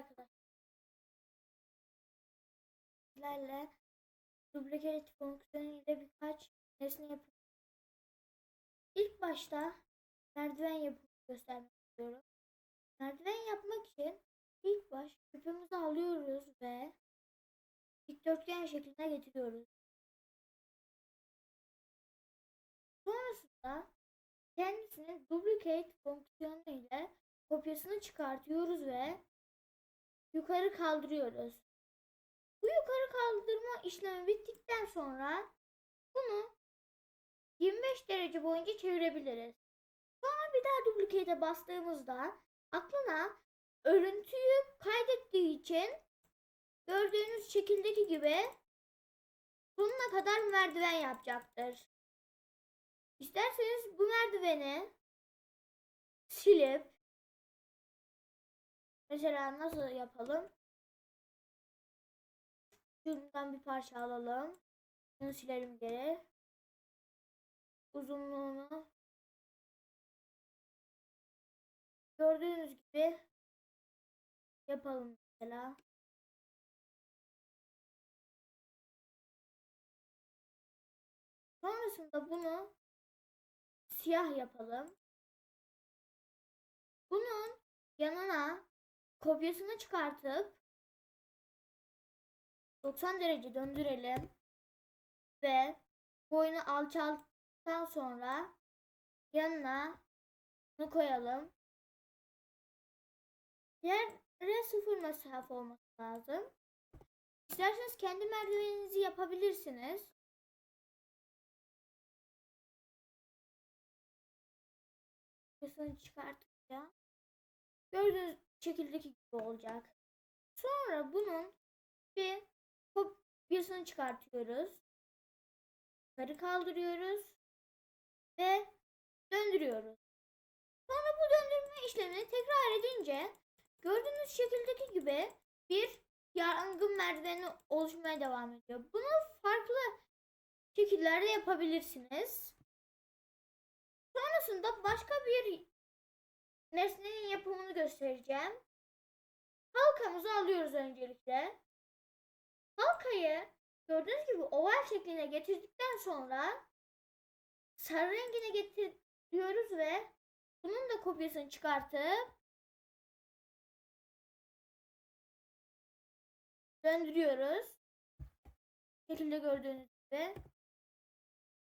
arkadaşlar. Sizlerle duplicate fonksiyonu ile birkaç nesne yapıp İlk başta merdiven yapıp göstermek istiyorum. Merdiven yapmak için ilk baş küpümüzü alıyoruz ve dikdörtgen şekline getiriyoruz. Sonrasında kendisini duplicate fonksiyonu ile kopyasını çıkartıyoruz ve yukarı kaldırıyoruz. Bu yukarı kaldırma işlemi bittikten sonra bunu 25 derece boyunca çevirebiliriz. Sonra bir daha duplicate'e bastığımızda aklına örüntüyü kaydettiği için gördüğünüz şekildeki gibi sonuna kadar merdiven yapacaktır. İsterseniz bu merdiveni silip mesela nasıl yapalım? Şuradan bir parça alalım. Bunu silelim geri. Uzunluğunu gördüğünüz gibi yapalım mesela. Sonrasında bunu siyah yapalım. Bunun yanına kopyasını çıkartıp 90 derece döndürelim ve boyunu alçalttıktan sonra yanına bunu koyalım. Yere sıfır mesafe olması lazım. İsterseniz kendi merdiveninizi yapabilirsiniz. Kopyasını çıkartınca gördüğünüz şekildeki gibi olacak. Sonra bunun bir kopyasını çıkartıyoruz. Yukarı kaldırıyoruz ve döndürüyoruz. Sonra bu döndürme işlemini tekrar edince gördüğünüz şekildeki gibi bir yangın merdiveni oluşmaya devam ediyor. Bunu farklı şekillerde yapabilirsiniz. Sonrasında başka bir nesnenin yapımını göstereceğim. Halkamızı alıyoruz öncelikle. Halkayı gördüğünüz gibi oval şekline getirdikten sonra sarı rengine getiriyoruz ve bunun da kopyasını çıkartıp döndürüyoruz. Şekilde gördüğünüz gibi.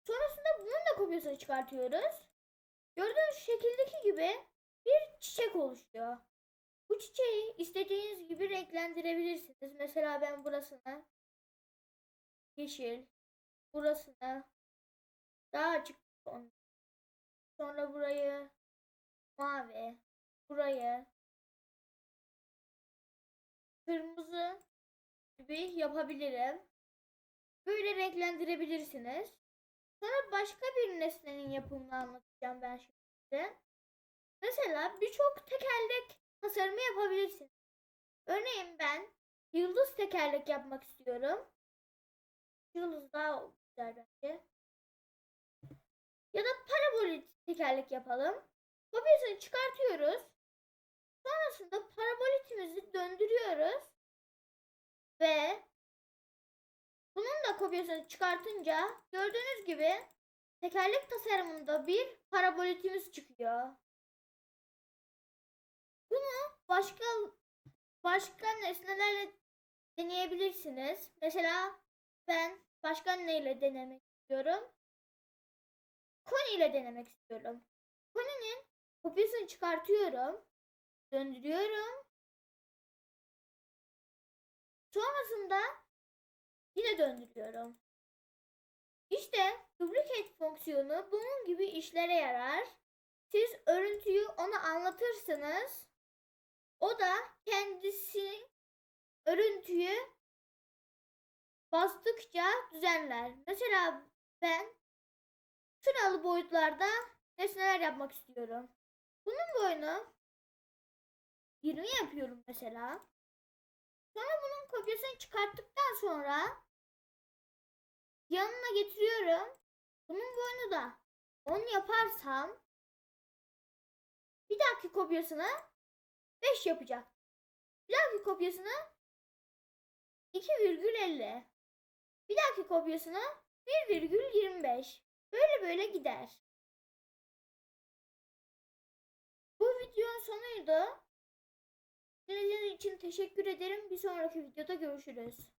Sonrasında bunun da kopyasını çıkartıyoruz. Gördüğünüz şekildeki gibi bir çiçek oluşuyor. Bu çiçeği istediğiniz gibi renklendirebilirsiniz. Mesela ben burasına yeşil, burasına daha açık ton. Sonra burayı mavi, burayı kırmızı gibi yapabilirim. Böyle renklendirebilirsiniz. Sonra başka bir nesnenin yapımını anlatacağım ben şimdi. Mesela birçok tekerlek tasarımı yapabilirsiniz. Örneğin ben yıldız tekerlek yapmak istiyorum. Yıldız daha güzel bence. Ya da parabolit tekerlek yapalım. Kopyasını çıkartıyoruz. Sonrasında parabolitimizi döndürüyoruz. Ve bunun da kopyasını çıkartınca gördüğünüz gibi tekerlek tasarımında bir parabolitimiz çıkıyor. Bunu başka başka nesnelerle deneyebilirsiniz. Mesela ben başka neyle denemek istiyorum? Koni ile denemek istiyorum. Koni'nin kopyasını çıkartıyorum. Döndürüyorum. Sonrasında yine döndürüyorum. İşte duplicate fonksiyonu bunun gibi işlere yarar. Siz örüntüyü ona anlatırsınız. O da kendisi örüntüyü bastıkça düzenler. Mesela ben sıralı boyutlarda nesneler yapmak istiyorum. Bunun boyunu 20 yapıyorum mesela. Sonra bunun kopyasını çıkarttıktan sonra yanına getiriyorum. Bunun boyunu da 10 yaparsam bir dahaki kopyasını 5 yapacak. Bir dahaki kopyasına 2,50. Bir dahaki kopyasına 1,25. Böyle böyle gider. Bu videonun sonuydu. İzlediğiniz için teşekkür ederim. Bir sonraki videoda görüşürüz.